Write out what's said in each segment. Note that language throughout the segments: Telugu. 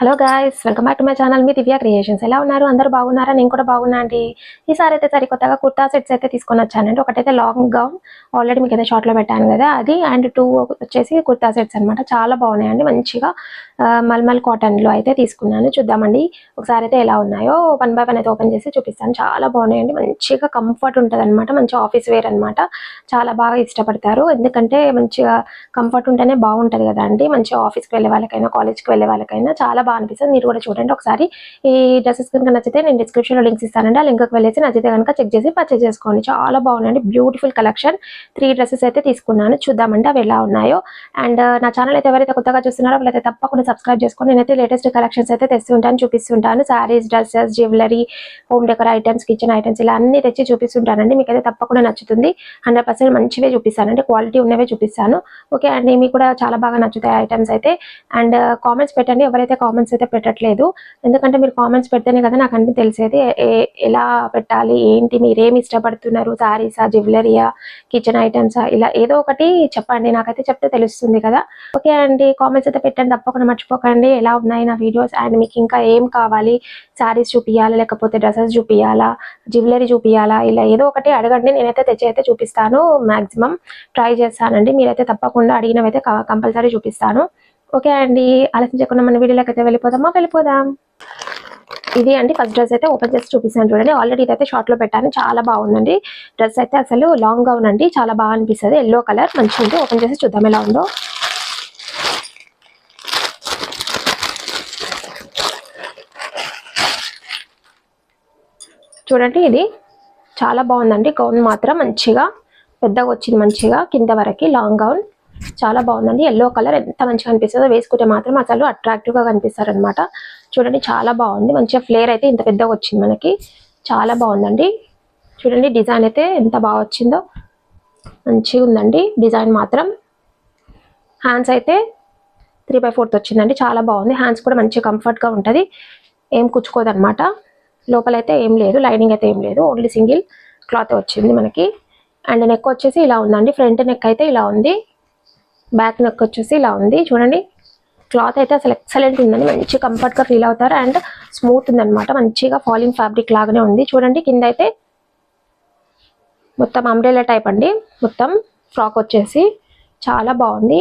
Hello guys welcome back to my channel me Divya Creations ఎలా ఉన్నారు? అందరూ బాగున్నారా? నేను కూడా బాగున్నా అండి. ఈసారి అయితే సరికొత్తగా కుర్తా సెట్స్ అయితే తీసుకొని వచ్చానండి. ఒకటైతే లాంగ్ గౌన్ ఆల్రెడీ మీకు అయితే షార్ట్లో పెట్టాను కదా అది. అండ్ టూ వచ్చేసి కుర్తా సెట్స్ అన్నమాట. చాలా బాగున్నాయండి. మంచిగా మల్మల్ కాటన్లో అయితే తీసుకున్నాను. చూద్దామండి. ఒకసారి అయితే ఎలా ఉన్నాయో వన్ బై వన్ అయితే ఓపెన్ చేసి చూపిస్తాను. చాలా బాగున్నాయండి. మంచిగా కంఫర్ట్ ఉంటుంది అనమాట మంచి ఆఫీస్ వేర్ అనమాట చాలా బాగా ఇష్టపడతారు. ఎందుకంటే మంచిగా కంఫర్ట్ ఉంటేనే బాగుంటుంది కదా అండి. మంచి ఆఫీస్కి వెళ్ళే వాళ్ళకైనా కాలేజ్కి వెళ్ళే వాళ్ళకైనా చాలా బాగా అనిపిస్తుంది. మీరు కూడా చూడండి ఒకసారి. ఈ డ్రెస్సెస్ కనుక నచ్చితే నేను డిస్క్రిప్షన్లో లింక్స్ ఇస్తానండి. ఆ లింక్కి వెళ్ళేసి నచ్చితే కనుక చెక్ చేసి పర్చేస్ చేసుకోండి. చాలా బాగున్నాయండి బ్యూటిఫుల్ కలెక్షన్ త్రీ డ్రెస్సెస్ అయితే తీసుకున్నాను. చూద్దామంటే అవి ఎలా ఉన్నాయో. అండ్ uh, నా ఛానల్ అయితే ఎవరైతే కొత్తగా చూస్తున్నారో వాళ్ళైతే తప్పకుండా సబ్స్క్రైబ్ చేసుకొని నేనైతే లేటెస్ట్ కలెక్షన్స్ అయితే తెస్తుంటాను చూపిస్తుంటాను. Saris dresses jewellery home decor items kitchen items ఇలా అన్ని తెచ్చి చూపిస్తుంటానండి. మీకైతే తప్పకుండా నచ్చుతుంది. హండ్రెడ్ పర్సెంట్ మంచివే చూపిస్తానండి. క్వాలిటీ ఉన్నవే చూపిస్తాను. Okay and. మీకు కూడా చాలా బాగా నచ్చుతాయి ఐటమ్స్ అయితే. అండ్ కామెంట్స్ uh, పెట్టండి. ఎవరైతే కామెంట్స్ కామెంట్స్ అయితే పెట్టట్లేదు. ఎందుకంటే మీరు కామెంట్స్ పెడితేనే కదా నాకు అన్ని తెలిసేది. ఏ- ఎలా పెట్టాలి? ఏంటి? మీరేమి ఇష్టపడుతున్నారు? శారీసా జ్యువెలరీయా కిచెన్ ఐటమ్సా ఇలా ఏదో ఒకటి చెప్పండి. నాకైతే చెప్తే తెలుస్తుంది కదా. ఓకే అండి. కామెంట్స్ అయితే పెట్టండి. తప్పకుండా మర్చిపోకండి. ఎలా ఉన్నాయి నా వీడియోస్ అండ్ మీకు ఇంకా ఏం కావాలి? శారీస్ చూపించాలా లేకపోతే డ్రెస్సెస్ చూపించాలా జ్యువెలరీ చూపించాలా ఇలా ఏదో ఒకటి అడగండి. నేనైతే తెచ్చి అయితే చూపిస్తాను. మాక్సిమం ట్రై చేస్తానండి. మీరైతే తప్పకుండా అడిగినవైతే కంపల్సరీ చూపిస్తాను. ఓకే అండి. ఆలస్యం చేయకుండా మన వీడియోలోకి అయితే వెళ్ళిపోదామా? వెళ్ళిపోదాం. ఇది అండి. ఫస్ట్ డ్రెస్ అయితే ఓపెన్ చేసి చూపిస్తాను చూడండి. ఆల్రెడీ ఇదైతే షార్ట్లో పెట్టాను. చాలా బాగుందండి. డ్రెస్ అయితే అసలు లాంగ్ గౌన్ ఉందండి. చాలా బాగా అనిపిస్తుంది. ఎల్లో కలర్ మంచిగా ఉంది. ఓపెన్ చేసి చూద్దాం ఎలా ఉందో. చూడండి ఇది. చాలా బాగుందండి. గౌన్ మాత్రం మంచిగా పెద్దగా వచ్చింది మంచిగా. కింద వరకు లాంగ్ గౌన్ చాలా బాగుందండి. ఎల్లో కలర్ ఎంత మంచిగా అనిపిస్తుందో వేసుకుంటే మాత్రం అసలు అట్రాక్టివ్గా కనిపిస్తారు అనమాట చూడండి చాలా బాగుంది. మంచిగా ఫ్లేర్ అయితే ఇంత పెద్దగా వచ్చింది మనకి. చాలా బాగుందండి. చూడండి డిజైన్ అయితే ఎంత బాగా వచ్చిందో. మంచిగా ఉందండి డిజైన్ మాత్రం. హ్యాండ్స్ అయితే త్రీ బై ఫోర్త్ వచ్చిందండి. చాలా బాగుంది. హ్యాండ్స్ కూడా మంచి కంఫర్ట్గా ఉంటుంది. ఏం కుచ్చుకోదనమాట లోపలైతే ఏం లేదు. లైనింగ్ అయితే ఏం లేదు. ఓన్లీ సింగిల్ క్లాత్ వచ్చింది మనకి. అండ్ నెక్ వచ్చేసి ఇలా ఉందండి. ఫ్రంట్ నెక్ అయితే ఇలా ఉంది. బ్యాక్ నెక్ వచ్చేసి ఇలా ఉంది. చూడండి క్లాత్ అయితే అసలు ఎక్సలెంట్ ఉందండి. మంచి కంఫర్ట్గా ఫీల్ అవుతారు అండ్ స్మూత్ ఉందన్నమాట. మంచిగా ఫాలింగ్ ఫ్యాబ్రిక్ లాగానే ఉంది. చూడండి కింద అయితే మొత్తం అంబ్రెలా టైప్ అండి. మొత్తం ఫ్రాక్ వచ్చేసి చాలా బాగుంది.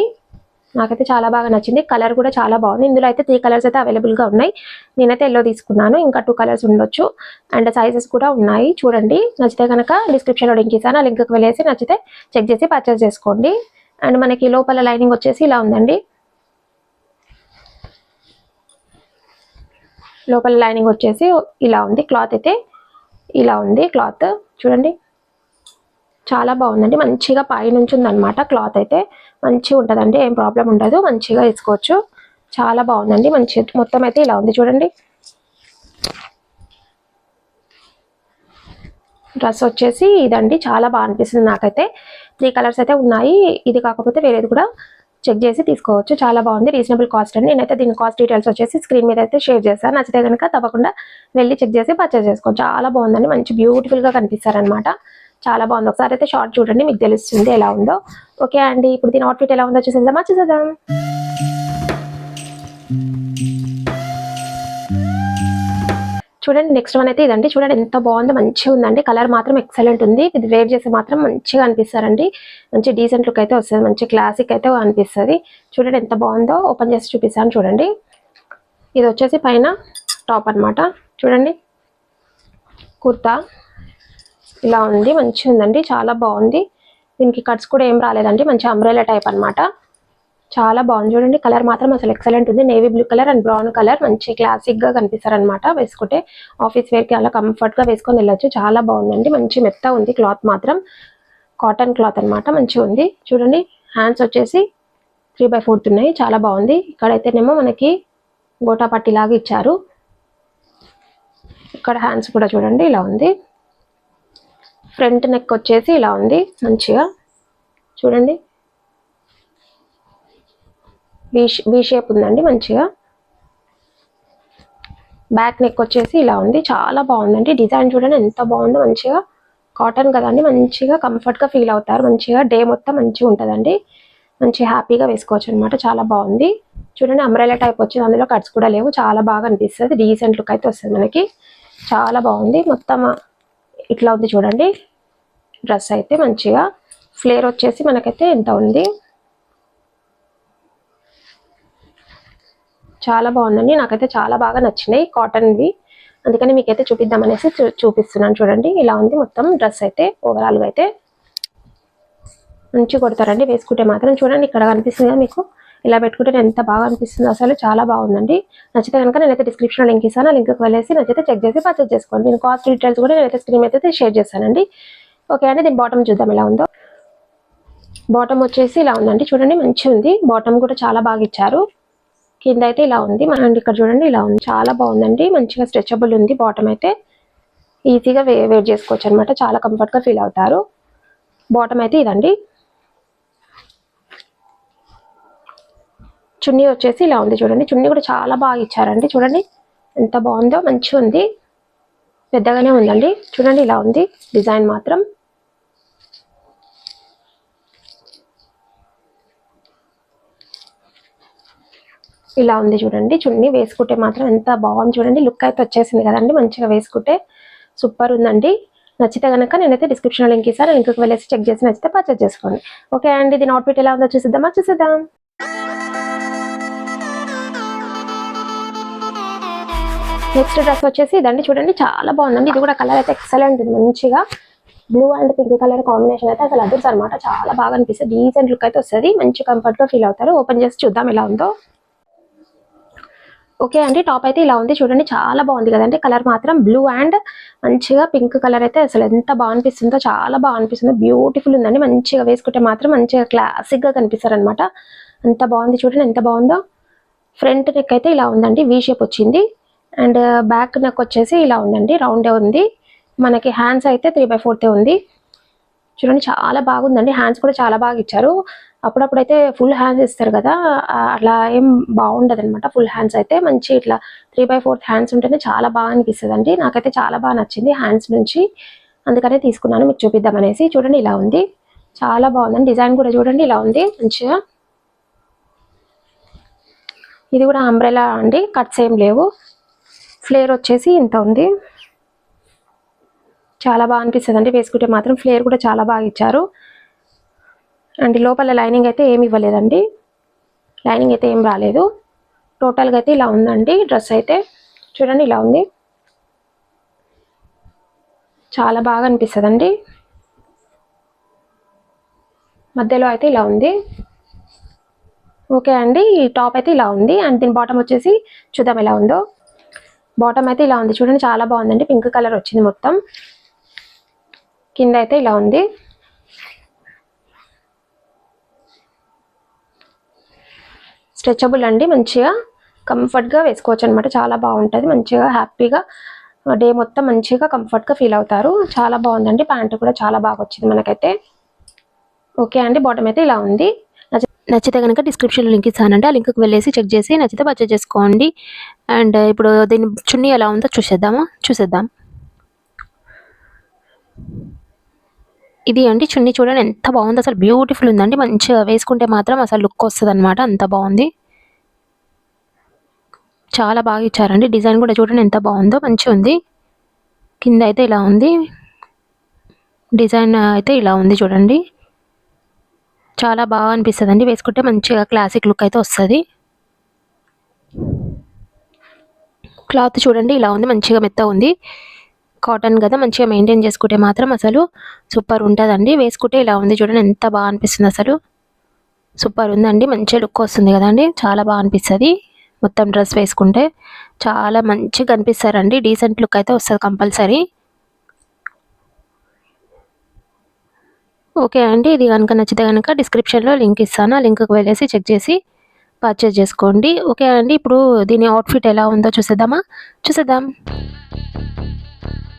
నాకైతే చాలా బాగా నచ్చింది. కలర్ కూడా చాలా బాగుంది. ఇందులో అయితే త్రీ కలర్స్ అయితే అవైలబుల్గా ఉన్నాయి. నేనైతే ఎల్లో తీసుకున్నాను. ఇంకా టూ కలర్స్ ఉండొచ్చు. అండ్ సైజెస్ కూడా ఉన్నాయి. చూడండి నచ్చితే కనుక డిస్క్రిప్షన్లో లింక్ ఇస్తాను. ఆ లింక్కి వెళ్ళేసి నచ్చితే చెక్ చేసి పర్చేస్ చేసుకోండి. అండ్ మనకి లోపల లైనింగ్ వచ్చేసి ఇలా ఉందండి. లోపల లైనింగ్ వచ్చేసి ఇలా ఉంది. క్లాత్ అయితే ఇలా ఉంది. క్లాత్ చూడండి. చాలా బాగుందండి. మంచిగా పైనుంచి ఉందన్నమాట క్లాత్ అయితే. మంచిగా ఉంటుందండి. ఏం ప్రాబ్లం ఉండదు. మంచిగా వేసుకోవచ్చు. చాలా బాగుందండి. మంచి మొత్తం అయితే ఇలా ఉంది. చూడండి. డ్రెస్ వచ్చేసి ఇదండి. చాలా బాగా అనిపిస్తుంది నాకైతే. త్రీ కలర్స్ అయితే ఉన్నాయి. ఇది కాకపోతే వేరేది కూడా చెక్ చేసి తీసుకోవచ్చు. చాలా బాగుంది. రీజనబుల్ కాస్ట్ అండి. నేనైతే దీని కాస్ట్ డీటెయిల్స్ వచ్చేసి స్క్రీన్ మీద అయితే షేర్ చేస్తాను నచ్చితే కనుక తప్పకుండా వెళ్ళి చెక్ చేసి పర్చేస్ చేసుకోవచ్చు చాలా బాగుందండి. మంచి బ్యూటిఫుల్గా కనిపిస్తారనమాట చాలా బాగుంది. ఒకసారి అయితే షార్ట్ చూడండి. మీకు తెలుస్తుంది ఎలా ఉందో. ఓకే అండి. ఇప్పుడు దీని అవుట్ఫిట్ ఎలా ఉందో చూసేద్దామా? చూసేద్దాం. చూడండి నెక్స్ట్ వన్ అయితే ఇదండి. చూడండి ఎంత బాగుందో మంచిగా ఉందండి. కలర్ మాత్రం ఎక్సలెంట్ ఉంది. ఇది వేర్ చేస్తే మాత్రం మంచిగా అనిపిస్తారండి. మంచి డీసెంట్ లుక్ అయితే వస్తుంది. మంచి క్లాసిక్ అయితే అనిపిస్తుంది. చూడండి ఎంత బాగుందో ఓపెన్ చేసి చూపిస్తాను చూడండి. ఇది వచ్చేసి పైన టాప్ అన్నమాట. చూడండి కుర్తా ఇలా ఉంది. మంచిగా ఉందండి. చాలా బాగుంది. దీనికి కట్స్ కూడా ఏం రాలేదండి. మంచి అంబ్రెలా టైప్ అన్నమాట. చాలా బాగుంది. చూడండి కలర్ మాత్రం అసలు ఎక్సలెంట్ ఉంది. Navy blue colour and brown colour మంచి క్లాసిక్గా కనిపిస్తారు అనమాట వేసుకుంటే ఆఫీస్ వేర్కి అలా కంఫర్ట్గా వేసుకొని వెళ్ళొచ్చు. చాలా బాగుందండి. మంచి మెత్త ఉంది క్లాత్ మాత్రం. కాటన్ క్లాత్ అన్నమాట. మంచిగా ఉంది. చూడండి హ్యాండ్స్ వచ్చేసి త్రీ బై ఫోర్త్ ఉన్నాయి. చాలా బాగుంది. ఇక్కడైతేనేమో మనకి గోటా పట్టి లాగా ఇచ్చారు. ఇక్కడ హ్యాండ్స్ కూడా చూడండి ఇలా ఉంది. ఫ్రంట్ నెక్ వచ్చేసి ఇలా ఉంది. మంచిగా. చూడండి బీ వి షేప్ ఉందండి మంచిగా. బ్యాక్ నెక్ వచ్చేసి ఇలా ఉంది. చాలా బాగుందండి. డిజైన్ చూడండి ఎంత బాగుందో. మంచిగా కాటన్ కదండి. మంచిగా కంఫర్ట్గా ఫీల్ అవుతారు. మంచిగా డే మొత్తం మంచిగా ఉంటుందండి. మంచి హ్యాపీగా వేసుకోవచ్చు అనమాట చాలా బాగుంది. చూడండి అంబ్రెలా టైప్ వచ్చింది. అందులో కట్స్ కూడా లేవు. చాలా బాగా అనిపిస్తుంది. డీసెంట్ లుక్ అయితే వస్తుంది మనకి. చాలా బాగుంది. మొత్తం ఇట్లా ఉంది చూడండి. డ్రెస్ అయితే మంచిగా. ఫ్లేర్ వచ్చేసి మనకైతే ఎంత ఉంది? చాలా బాగుందండి. నాకైతే చాలా బాగా నచ్చినాయి కాటన్వి. అందుకని మీకైతే చూపిద్దాం అనేసి చూ- చూపిస్తున్నాను చూడండి. ఇలా ఉంది మొత్తం డ్రెస్ అయితే ఓవరాల్గా అయితే. మంచి కొడతారండి. వేసుకుంటే మాత్రం చూడండి ఇక్కడ కనిపిస్తుంది మీకు. ఇలా పెట్టుకుంటే ఎంత బాగా అనిపిస్తుంది అసలు చాలా బాగుందండి. నచ్చితే కనుక నేనైతే డిస్క్రిప్షన్లో లింక్ ఇస్తాను. లింక్కి వెళ్ళేసి నచ్చితే చెక్ చేసి పర్చేస్ చేసుకోండి. దీని కాస్ట్ డీటెయిల్స్ కూడా నేనైతే స్క్రీన్ అయితే షేర్ చేస్తానండి. ఓకే అండి దీని బాటమ్ చూద్దాం ఎలా ఉందో. బాటమ్ వచ్చేసి ఇలా ఉందండి. చూడండి మంచిగా ఉంది బాటమ్ కూడా చాలా బాగా ఇచ్చారు. కింద అయితే ఇలా ఉంది. మన ఇక్కడ చూడండి ఇలా ఉంది. చాలా బాగుందండి. మంచిగా స్ట్రెచబుల్ ఉంది. బాటమ్ అయితే ఈజీగా వే వేర్ చేసుకోవచ్చు అనమాట చాలా కంఫర్ట్గా ఫీల్ అవుతారు. బాటమ్ అయితే ఇదండి. చున్నీ వచ్చేసి ఇలా ఉంది చూడండి. చున్నీ కూడా చాలా బాగా ఇచ్చారండి. చూడండి ఎంత బాగుందో. మంచిగా ఉంది పెద్దగానే ఉందండి. చూడండి ఇలా ఉంది. డిజైన్ మాత్రం. ఇలా ఉంది చూడండి. చున్నీ వేసుకుంటే మాత్రం ఎంత బాగుంది చూడండి. లుక్ అయితే వచ్చేసింది కదండి. మంచిగా వేసుకుంటే సూపర్ ఉందండి. నచ్చితే కనుక నేనైతే డిస్క్రిప్షన్ లింక్ ఇస్తాను. లింక్కి వెళ్ళేసి చెక్ చేసి నచ్చితే పర్చేస్ చేసుకోండి. ఓకే అండి. దీని అవుట్ఫిట్ ఎలా ఉందో చూసిద్దామా? చూసిద్దాం. నెక్స్ట్ డ్రెస్ వచ్చేసి ఇదండి. చూడండి. చాలా బాగుందండి. ఇది కూడా కలర్ అయితే ఎక్సలెంట్ ఉంది. మంచిగా blue and pink colour combination అయితే అసలు అదుర్స్ అనమాట చాలా బాగా అనిపిస్తుంది. డీసెంట్ లుక్ అయితే వస్తుంది. మంచి కంఫర్ట్గా ఫీల్ అవుతారు. ఓపెన్ చేసి చూద్దాం ఎలా ఉందో. ఓకే అండి టాప్ అయితే ఇలా ఉంది. చూడండి చాలా బాగుంది కదండి. కలర్ మాత్రం బ్లూ అండ్ మంచిగా పింక్ కలర్ అయితే అసలు ఎంత బాగా అనిపిస్తుందో చాలా బాగా అనిపిస్తుంది. బ్యూటిఫుల్ ఉందండి. మంచిగా వేసుకుంటే మాత్రం మంచిగా క్లాసిక్గా అంత ఎంత బాగుంది చూడండి ఎంత బాగుందో. ఫ్రంట్ నెక్ అయితే ఇలా ఉందండి. వీ షేప్ వచ్చింది. అండ్ బ్యాక్ నెక్ వచ్చేసి ఇలా ఉందండి. రౌండే ఉంది. మనకి హ్యాండ్స్ అయితే త్రీ బై ఫోర్తే ఉంది. చూడండి చాలా బాగుందండి. హ్యాండ్స్ కూడా చాలా బాగా ఇచ్చారు. అప్పుడప్పుడు అయితే ఫుల్ హ్యాండ్స్ ఇస్తారు కదా అట్లా ఏం బాగుండదు అనమాట ఫుల్ హ్యాండ్స్ అయితే మంచి ఇట్లా త్రీ బై ఫోర్త్ హ్యాండ్స్ ఉంటేనే చాలా బాగా అనిపిస్తుంది అండి నాకైతే చాలా బాగా నచ్చింది హ్యాండ్స్ నుంచి. అందుకనే తీసుకున్నాను మీకు చూపిద్దాం అనేసి. చూడండి ఇలా ఉంది. చాలా బాగుందండి. డిజైన్ కూడా చూడండి ఇలా ఉంది. మంచిగా. ఇది కూడా అంబ్రెలా అండి. కట్స్ ఏం లేవు. ఫ్లేర్ వచ్చేసి ఇంత ఉంది. చాలా బాగా అనిపిస్తుంది అండి వేసుకుంటే మాత్రం ఫ్లేర్ కూడా చాలా బాగా ఇచ్చారు. అండ్ లోపల లైనింగ్ అయితే ఏమి ఇవ్వలేదండి. లైనింగ్ అయితే ఏం రాలేదు. టోటల్గా అయితే ఇలా ఉందండి. డ్రెస్ అయితే చూడండి ఇలా ఉంది. చాలా బాగా అనిపిస్తుందండి. మధ్యలో అయితే ఇలా ఉంది. ఓకే అండి. ఈ టాప్ అయితే ఇలా ఉంది. అండ్ దీని బాటమ్ వచ్చేసి చూద్దాం ఎలా ఉందో. బాటమ్ అయితే ఇలా ఉంది. చూడండి చాలా బాగుందండి. పింక్ కలర్ వచ్చింది మొత్తం. కింద అయితే ఇలా ఉంది. స్ట్రెచబుల్ అండి మంచిగా కంఫర్ట్గా వేసుకోవచ్చు అనమాట చాలా బాగుంటుంది మంచిగా హ్యాపీగా డే మొత్తం మంచిగా కంఫర్ట్గా ఫీల్ అవుతారు. చాలా బాగుందండి ప్యాంటు కూడా చాలా బాగా వచ్చింది మనకైతే. ఓకే అండి బాటమ్ అయితే ఇలా ఉంది. నచ్చితే కనుక డిస్క్రిప్షన్లో లింక్ ఇస్తానండి ఆ లింక్కి వెళ్ళేసి చెక్ చేసి నచ్చితే పర్చేజ్ చేసుకోండి. అండ్ ఇప్పుడు దీని చున్నీ ఎలా ఉందో చూసేద్దామా? చూసేద్దాం. ఇది అండి చున్నీ చూడండి ఎంత బాగుంది. అసలు బ్యూటిఫుల్ ఉందండి. మంచిగా వేసుకుంటే మాత్రం అసలు లుక్ వస్తుంది అనమాట అంత బాగుంది. చాలా బాగా ఇచ్చారండి. డిజైన్ కూడా చూడండి ఎంత బాగుందో. మంచిగా ఉంది. కింద అయితే ఇలా ఉంది. డిజైన్ అయితే ఇలా ఉంది చూడండి. చాలా బాగా అనిపిస్తుంది అండి వేసుకుంటే మంచిగా క్లాసిక్ లుక్ అయితే వస్తుంది. క్లాత్ చూడండి ఇలా ఉంది. మంచిగా మెత్త ఉంది. కాటన్ కదా మంచిగా మెయింటైన్ చేసుకుంటే మాత్రం అసలు సూపర్ ఉంటుందండి. వేసుకుంటే ఇలా ఉంది చూడండి ఎంత బాగా అనిపిస్తుంది అసలు. సూపర్ ఉందండి మంచిగా లుక్ వస్తుంది కదండి చాలా బాగా అనిపిస్తుంది. మొత్తం డ్రెస్ వేసుకుంటే చాలా మంచిగా కనిపిస్తారండి డీసెంట్ లుక్ అయితే వస్తుంది కంపల్సరీ. ఓకే అండి ఇది కనుక నచ్చితే కనుక డిస్క్రిప్షన్లో లింక్ ఇస్తాను ఆ లింక్కి వెళ్ళేసి చెక్ చేసి పర్చేజ్ చేసుకోండి. ఓకే అండి ఇప్పుడు దీని అవుట్ఫిట్ ఎలా ఉందో చూసేద్దామా? చూసేద్దాం.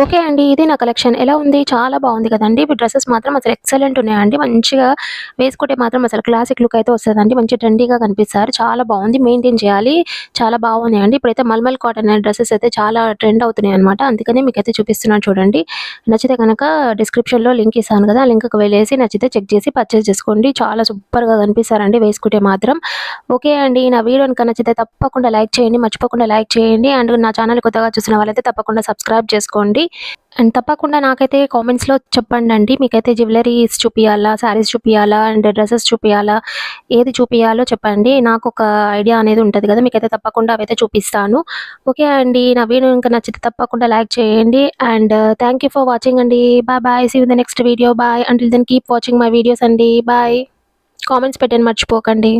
ఓకే అండి ఇది నా కలెక్షన్. ఎలా ఉంది? చాలా బాగుంది కదండి. ఇవి డ్రెస్సెస్ మాత్రం అసలు ఎక్సలెంట్ ఉన్నాయండి. మంచిగా వేసుకుంటే మాత్రం అసలు క్లాసిక్ లుక్ అయితే వస్తుందండి. మంచి ట్రెండీగా కనిపిస్తారు. చాలా బాగుంది. మెయింటైన్ చేయాలి. చాలా బాగున్నాయండి. ఇప్పుడైతే మల్మల్ కాటన్ డ్రెస్సెస్ అయితే చాలా ట్రెండ్ అవుతున్నాయి అనమాట అందుకనే మీకు అయితే చూపిస్తున్నాను చూడండి. నచ్చితే కనుక డిస్క్రిప్షన్లో లింక్ ఇస్తాను కదా. లింక్ లింక్కి వెళ్ళేసి నచ్చితే చెక్ చేసి పర్చేస్ చేసుకోండి. చాలా సూపర్గా కనిపిస్తారండి వేసుకుంటే మాత్రం. ఓకే అండి నా వీడియో కనుక నచ్చితే తప్పకుండా లైక్ చేయండి. మర్చిపోకుండా లైక్ చేయండి. అండ్ నా ఛానల్ కొత్తగా చూసిన వాళ్ళైతే తప్పకుండా సబ్స్క్రైబ్ చేసుకోండి. అండ్ తప్పకుండా నాకైతే కామెంట్స్లో చెప్పండి అండి మీకైతే జ్యువెలరీస్ చూపించాలా శారీస్ చూపించాలా అండ్ డ్రెస్సెస్ చూపించాలా ఏది చూపించాలో చెప్పండి. నాకు ఒక ఐడియా అనేది ఉంటుంది కదా మీకైతే తప్పకుండా అవైతే చూపిస్తాను. ఓకే అండి నా వీడియో ఇంకా నచ్చితే తప్పకుండా లైక్ చేయండి. And thank you for watching అండి. Bye bye see the next video bye and then keep watching my videos అండి. బాయ్ కామెంట్స్ పెట్టండి మర్చిపోకండి.